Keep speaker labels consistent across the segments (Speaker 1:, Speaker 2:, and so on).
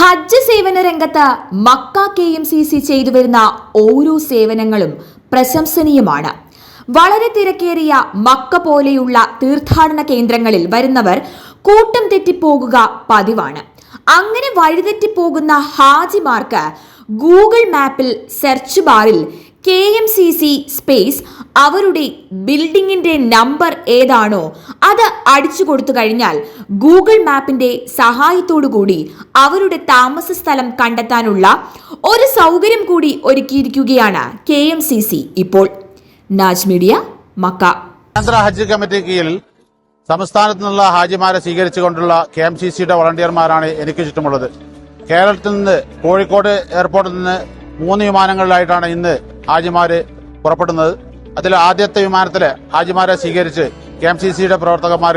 Speaker 1: ഹജ്ജ് സേവന രംഗത്ത് Makkah K M C C ചെയ്തു വരുന്ന ഓരോ സേവനങ്ങളും പ്രശംസനീയമാണ്. വളരെ തിരക്കേറിയ മക്ക പോലെയുള്ള തീർത്ഥാടന കേന്ദ്രങ്ങളിൽ വരുന്നവർ കൂട്ടം തെറ്റിപ്പോകുക പതിവാണ്. അങ്ങനെ വഴിതെറ്റിപ്പോകുന്ന ഹാജിമാർക്ക് ഗൂഗിൾ മാപ്പിൽ സെർച്ച് ബാറിൽ K M C C space അവരുടെ ബിൽഡിങ്ങിന്റെ നമ്പർ ഏതാണോ അത് അടിച്ചു കൊടുത്തു കഴിഞ്ഞാൽ ഗൂഗിൾ സഹായത്തോടു കൂടി അവരുടെ താമസ സ്ഥലം കണ്ടെത്താനുള്ള ഒരു സൗകര്യം കൂടി ഒരുക്കിയിരിക്കുകയാണ് കെ എം സി സി ഇപ്പോൾ. Naj media Makkah.
Speaker 2: കേന്ദ്ര ഹജ്ജ് കമ്മിറ്റി കീഴിൽ സംസ്ഥാനത്തു നിന്നുള്ള ഹാജിമാരെ സ്വീകരിച്ചുകൊണ്ടുള്ള കെ എം സി സിയുടെ വളണ്ടിയർമാരാണ് എനിക്ക് ചുറ്റുമുള്ളത്. കേരളത്തിൽ നിന്ന് കോഴിക്കോട് എയർപോർട്ടിൽ നിന്ന് മൂന്ന് വിമാനങ്ങളിലായിട്ടാണ് ഇന്ന് ഹാജിമാര് പുറപ്പെടുന്നത്. അതിൽ ആദ്യത്തെ വിമാനത്തിൽ ഹാജിമാരെ സ്വീകരിച്ച് കെ എം സി സിയുടെ പ്രവർത്തകന്മാർ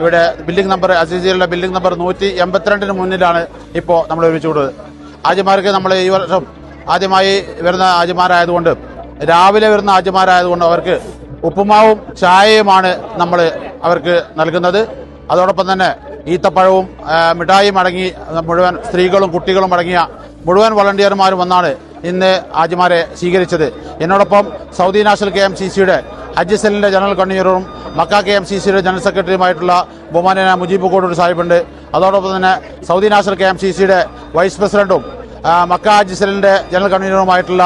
Speaker 2: ഇവിടെ ബിൽഡിംഗ് നമ്പർ അസിസിയുടെ ബിൽഡിംഗ് നമ്പർ നൂറ്റി എൺപത്തിരണ്ടിന് മുന്നിലാണ് ഇപ്പോൾ നമ്മൾ ഒരുമിച്ച് കൂടുന്നത് ഹാജിമാർക്ക് നമ്മൾ ഈ വർഷം ആദ്യമായി വരുന്ന ഹാജിമാരായതുകൊണ്ട് രാവിലെ വരുന്ന ഹാജിമാരായതുകൊണ്ട് അവർക്ക് ഉപ്പുമാവും ചായയുമാണ് നമ്മൾ അവർക്ക് നൽകുന്നത്. അതോടൊപ്പം തന്നെ ഈത്തപ്പഴവും മിഠായിയും അടങ്ങി മുഴുവൻ സ്ത്രീകളും കുട്ടികളും അടങ്ങിയ മുഴുവൻ വളണ്ടിയർമാരും വന്നാണ് ഇന്ന് ഹാജിമാരെ സ്വീകരിച്ചത്. എന്നോടൊപ്പം Saudi national K M C സിയുടെ ഹജ്ജ് സെല്ലിന്റെ ജനറൽ കൺവീനറും മക്ക കെ എം സി സിയുടെ ജനറൽ സെക്രട്ടറിയുമായിട്ടുള്ള ബഹുമാനായ മുജീബ് കോടൂർ സാഹിബുണ്ട്. അതോടൊപ്പം തന്നെ Saudi national K M C സിയുടെ വൈസ് പ്രസിഡന്റും മക്ക ഹജ്ജ് സെല്ലിന്റെ ജനറൽ കൺവീനറുമായിട്ടുള്ള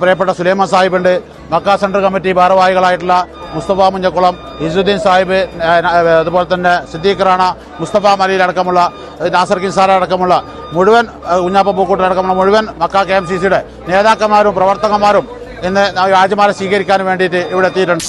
Speaker 2: പ്രിയപ്പെട്ട സുലൈമാൻ സാഹിബുണ്ട്. മക്ക സെൻട്രൽ കമ്മിറ്റി ഭാരവാഹികളായിട്ടുള്ള മുസ്തഫ മുഞ്ചക്കുളം ഇസുദ്ദീൻ സാഹിബ് അതുപോലെ തന്നെ സിദ്ദീഖ് റാണ മുസ്തഫ മലയിൽ അടക്കമുള്ള നാസർ കിൻസാർ അടക്കമുള്ള മുഴുവൻ കുഞ്ഞാപ്പ പൂക്കൂട്ടൻ അടക്കമുള്ള മുഴുവൻ മക്ക കെ എം സി സിയുടെ നേതാക്കന്മാരും പ്രവർത്തകന്മാരും ഇന്ന് രാജ്യമാരെ സ്വീകരിക്കാൻ വേണ്ടിയിട്ട് ഇവിടെ എത്തിയിട്ടുണ്ട്.